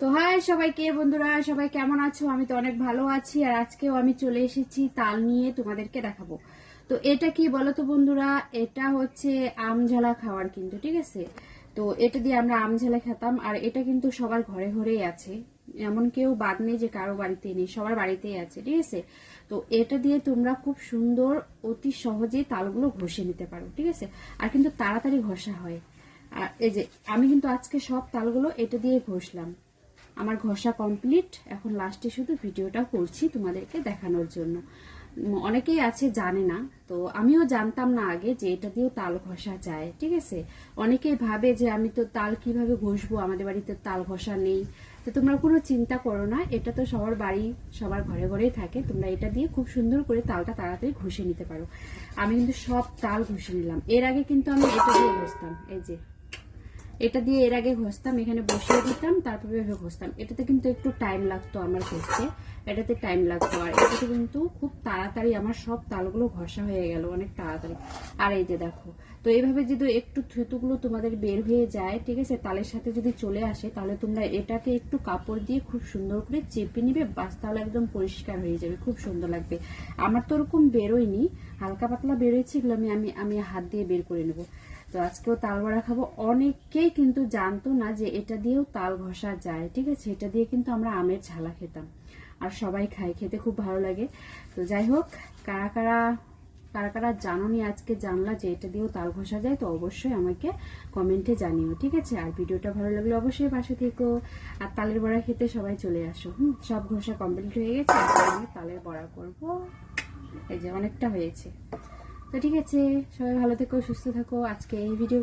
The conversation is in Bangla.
তো হাই সবাইকে, বন্ধুরা, সবাই কেমন আছো? আমি তো অনেক ভালো আছি, আর আজকেও আমি চলে এসেছি তাল নিয়ে তোমাদেরকে দেখাবো। তো এটা কি বলো তো বন্ধুরা? এটা হচ্ছে আমঝালা খাওয়ার কিন্তু, ঠিক আছে? তো এটা দিয়ে আমরা আমঝালা খেতাম, আর এটা কিন্তু সবার ঘরে ঘরেই আছে। এমন কেউ বাদ নেই যে কারও বাড়িতে নেই, সবার বাড়িতেই আছে, ঠিক আছে? তো এটা দিয়ে তোমরা খুব সুন্দর, অতি সহজে তালগুলো ঘষে নিতে পারো, ঠিক আছে? আর কিন্তু তাড়াতাড়ি ঘষা হয়। আর এই যে, আমি কিন্তু আজকে সব তালগুলো এটা দিয়ে ঘষলাম। আমার ঘষা কমপ্লিট এখন লাস্টে শুধু ভিডিওটা করছি তোমাদেরকে দেখানোর জন্য। অনেকেই আছে জানে না, তো আমিও জানতাম না আগে যে এটা দিয়েও তাল ঘষা যায়, ঠিক আছে? অনেকেই ভাবে যে আমি তো তাল কীভাবে ঘষবো, আমাদের বাড়িতে তাল ঘষা নেই। তো তোমরা কোনো চিন্তা করো না, এটা তো সবার বাড়ি, সবার ঘরে ঘরেই থাকে। তোমরা এটা দিয়ে খুব সুন্দর করে তালটা তাড়াতাড়ি ঘষে নিতে পারো। আমি কিন্তু সব তাল ঘষে নিলাম। এর আগে কিন্তু আমি এটা দিয়ে ঘষতাম, এই যে। এটা দিয়ে এর আগে ঘষতাম, এখানে বসিয়ে দিতাম, তারপরে এভাবে ঘষতাম। এটাতে কিন্তু একটু টাইম লাগতো আমার ঘষতে। এটাতে টাইম লাগতো। আর এটাতে কিন্তু খুব তাড়াতাড়ি আমার সব তালগুলো ঘষা হয়ে গেল, অনেক তাড়াতাড়ি। আর এই যে দেখো, তো এইভাবে যদি একটু থুতুগুলো তোমাদের বের হয়ে যায়, ঠিক আছে, তালের সাথে যদি চলে আসে, তাহলে তোমরা এটাকে একটু কাপড় দিয়ে খুব সুন্দর করে চেপে নিবে বাস তাহলে একদম পরিষ্কার হয়ে যাবে, খুব সুন্দর লাগবে। আমার তো ওরকম বেরোয়নি, হালকা পাতলা বেরোয়েছে, এগুলো আমি আমি আমি হাত দিয়ে বের করে নেব। তো আজকেও তাল বড়া খাব। অনেকেই কিন্তু জানতো না যে এটা দিয়েও তাল ঘষা যায়, ঠিক আছে? এটা দিয়ে কিন্তু আমরা আমের ঝালা খেতাম। আর সবাই খায়, খেতে খুব ভালো লাগে। তো যাই হোক, কারা কারা কারা কারা জানোনি আজকে জানলা যে এটা দিয়েও তাল ঘষা যায়, তো অবশ্যই আমাকে কমেন্টে জানিও, ঠিক আছে? আর ভিডিওটা ভালো লাগলে অবশ্যই পাশে থেকো। আর তালের বড়া খেতে সবাই চলে আসো, হুম? সব ঘষা কমপ্লিট হয়ে গেছে আমি তালের বড়া করব। এই যে অনেকটা হয়েছে। তো ঠিক আছে সবাই ভালো থেকো সুস্থ থাকো। আজকে এই ভিডিও